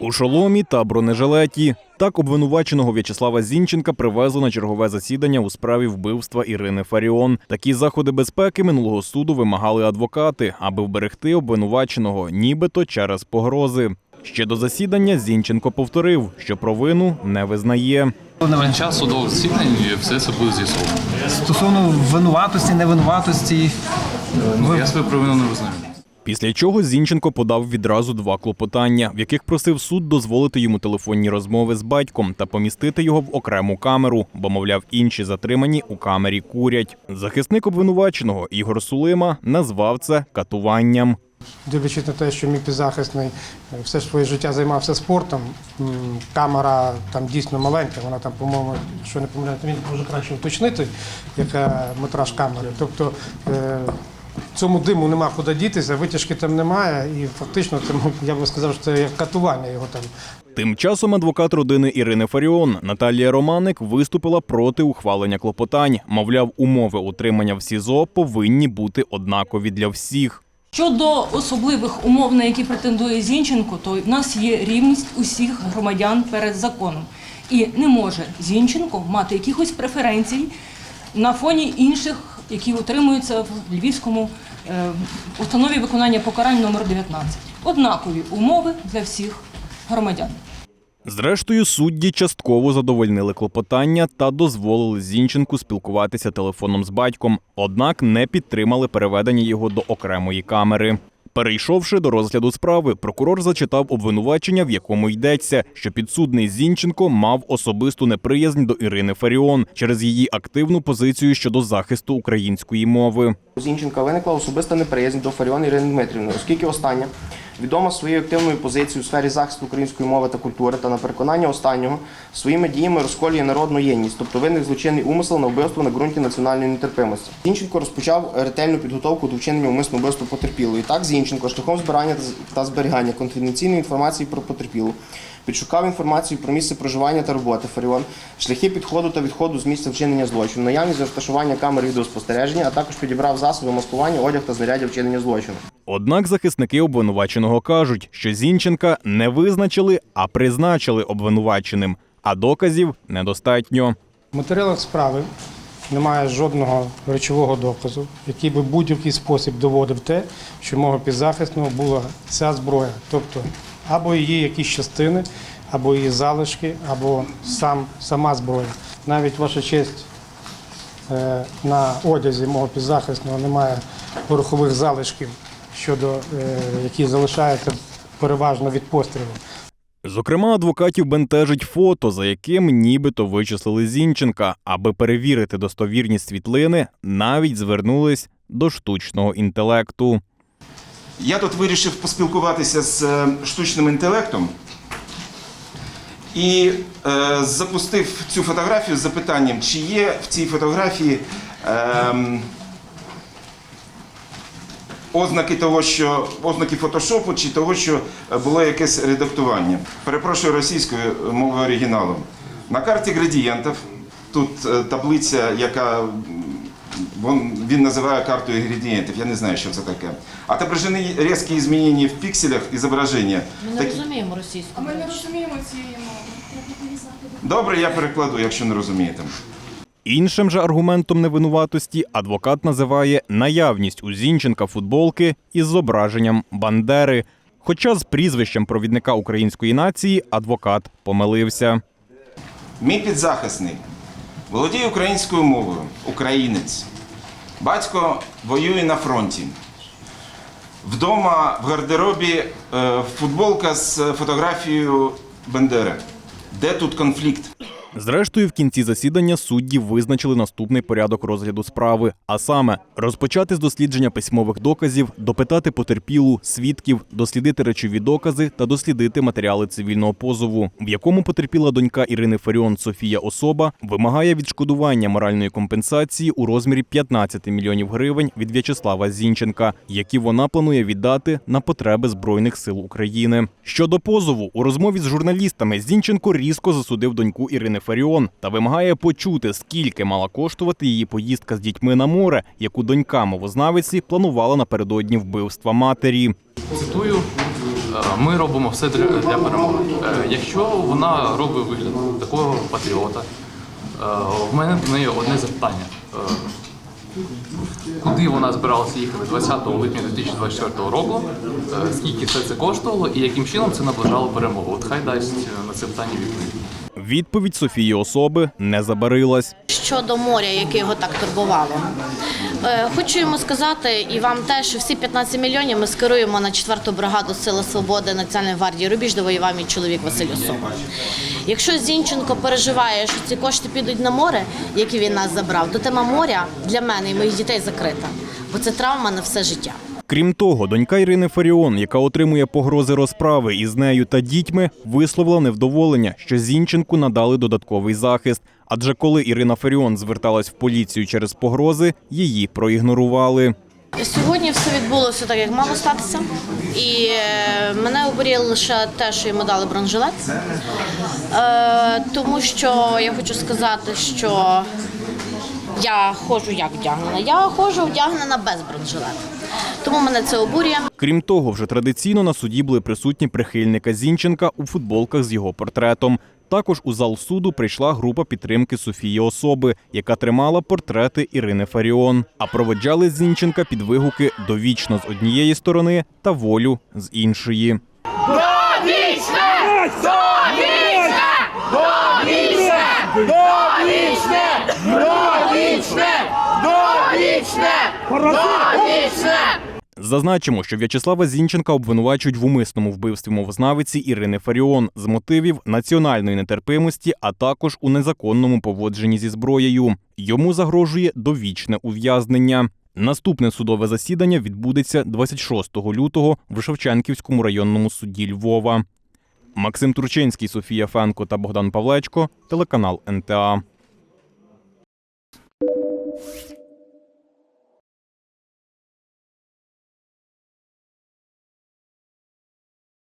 У шоломі та бронежилеті. Так обвинуваченого В'ячеслава Зінченка привезли на чергове засідання у справі вбивства Ірини Фаріон. Такі заходи безпеки минулого суду вимагали адвокати, аби вберегти обвинуваченого, нібито через погрози. Ще до засідання Зінченко повторив, що провину не визнає. На час судового засідання і все це буде з'ясовано. Стосовно винуватості, невинуватості, Ну, я свою провину не визнаю. Після чого Зінченко подав відразу два клопотання, в яких просив суд дозволити йому телефонні розмови з батьком та помістити його в окрему камеру, бо, мовляв, інші затримані у камері курять. Захисник обвинуваченого Ігор Сулима назвав це катуванням. Дивлячись на те, що мій підзахисний е, все ж своє життя займався спортом, камера там дійсно маленька, вона там, по-моєму, що не помиляю, він може краще уточнити, яка метраж камери. Тобто е, цьому диму нема куди дітися, витяжки там немає, і фактично це, я би сказав, що це як катування його там. Тим часом адвокат родини Ірини Фаріон Наталія Романик виступила проти ухвалення клопотань. Мовляв, умови утримання в СІЗО повинні бути однакові для всіх. Щодо особливих умов, на які претендує Зінченко, то в нас є рівність усіх громадян перед законом. І не може Зінченко мати якихось преференцій на фоні інших, які утримуються в Львівському е, установі виконання покарань номер 19. Однакові умови для всіх громадян. Зрештою, судді частково задовольнили клопотання та дозволили Зінченку спілкуватися телефоном з батьком, однак не підтримали переведення його до окремої камери. Перейшовши до розгляду справи, прокурор зачитав обвинувачення, в якому йдеться, що підсудний Зінченко мав особисту неприязнь до Ірини Фаріон через її активну позицію щодо захисту української мови. У Зінченка виникла особиста неприязнь до Фаріон Ірини Дмитрівни, оскільки остання відома своєю активною позицією у сфері захисту української мови та культури та на переконання останнього своїми діями розколює народну єдність, тобто виник злочинний умисел на вбивство на ґрунті національної нетерпимості. Зінченко розпочав ретельну підготовку до вчинення умисного вбивства потерпілої. Так, Зінченко шляхом збирання та зберігання конфіденційної інформації про потерпілу. Підшукав інформацію про місце проживання та роботи Фаріон, шляхи підходу та відходу з місця вчинення злочину, наявність розташування камер відеоспостереження, а також підібрав засоби маскування, одяг та знаряддя вчинення злочину. Однак захисники обвинуваченого кажуть, що Зінченка не визначили, а призначили обвинуваченим, а доказів недостатньо. В матеріалах справи немає жодного речового доказу, який би будь-який спосіб доводив те, що мого підзахисного була ця зброя, тобто або її якісь частини, або її залишки, або сам, сама зброя. Навіть ваша честь е, на одязі мого підзахисного немає порохових залишків, щодо е, які залишаються переважно від пострілу. Зокрема, адвокатів бентежить фото, за яким нібито вичислили Зінченка. Аби перевірити достовірність світлини, навіть звернулись до штучного інтелекту. Я тут вирішив поспілкуватися з е, штучним інтелектом і е, запустив цю фотографію з запитанням, чи є в цій фотографії ем, ознаки того, що ознаки фотошопу, чи того, що було якесь редактування. Перепрошую російською мовою оригіналу. На карті градієнтів тут е, таблиця, яка він, він називає картою інгредієнтів, я не знаю, що це таке. Отображені різкі змінення в пікселях і зображення. Ми не Такі- розуміємо російську. Ми не розуміємо цієї мови. Добре, я перекладу, якщо не розумієте. Іншим же аргументом невинуватості адвокат називає наявність у Зінченка футболки із зображенням Бандери. Хоча з прізвищем провідника української нації адвокат помилився. Мій підзахисний володіє українською мовою, українець. Батько воює на фронті. Вдома в гардеробі е, футболка з фотографією Бендери. Де тут конфлікт? Зрештою, в кінці засідання судді визначили наступний порядок розгляду справи, а саме розпочати з дослідження письмових доказів, допитати потерпілу, свідків, дослідити речові докази та дослідити матеріали цивільного позову, в якому потерпіла донька Ірини Фаріон Софія Особа вимагає відшкодування моральної компенсації у розмірі 15 мільйонів гривень від В'ячеслава Зінченка, які вона планує віддати на потреби збройних сил України. Щодо позову у розмові з журналістами Зінченко різко засудив доньку Ірини Фаріон та вимагає почути, скільки мала коштувати її поїздка з дітьми на море, яку донька мовознавиці планувала напередодні вбивства матері. Цитую, Ми робимо все для, перемоги. Е, Якщо вона робить вигляд такого патріота, е, в мене до неї одне запитання. Е, Куди вона збиралася їхати 20 липня 2024 року? Е, Скільки все це коштувало і яким чином це наближало перемогу? От хай дасть е, на це питання відповідь. Відповідь Софії особи не забарилась. Щодо моря, яке його так турбувало, Е, хочу йому сказати і вам теж, що всі 15 мільйонів ми скеруємо на 4-ту бригаду Сили Свободи Національної гвардії Рубіж, де воював мій чоловік Василь Особа. Якщо Зінченко переживає, що ці кошти підуть на море, які він нас забрав, то тема моря для мене і моїх дітей закрита, бо це травма на все життя. Крім того, донька Ірини Фаріон, яка отримує погрози розправи із нею та дітьми, висловила невдоволення, що Зінченку надали додатковий захист. Адже коли Ірина Фаріон зверталась в поліцію через погрози, її проігнорували. Сьогодні все відбулося так, як мало статися, і е, мене обуріло лише те, що йому дали бронежилет. Е, тому що я хочу сказати, що я ходжу як вдягнена. Я ходжу вдягнена без бронежилета. Тому мене це обурює. Крім того, вже традиційно на суді були присутні прихильника Зінченка у футболках з його портретом. Також у зал суду прийшла група підтримки Софії особи, яка тримала портрети Ірини Фаріон. А проведжали Зінченка під вигуки довічно з однієї сторони та волю з іншої. Зазначимо, що В'ячеслава Зінченка обвинувачують в умисному вбивстві мовознавиці Ірини Фаріон з мотивів національної нетерпимості, а також у незаконному поводженні зі зброєю. Йому загрожує довічне ув'язнення. Наступне судове засідання відбудеться 26 лютого в Шевченківському районному суді Львова. Максим Турчинський, Софія Фенко та Богдан Павлечко, телеканал НТА.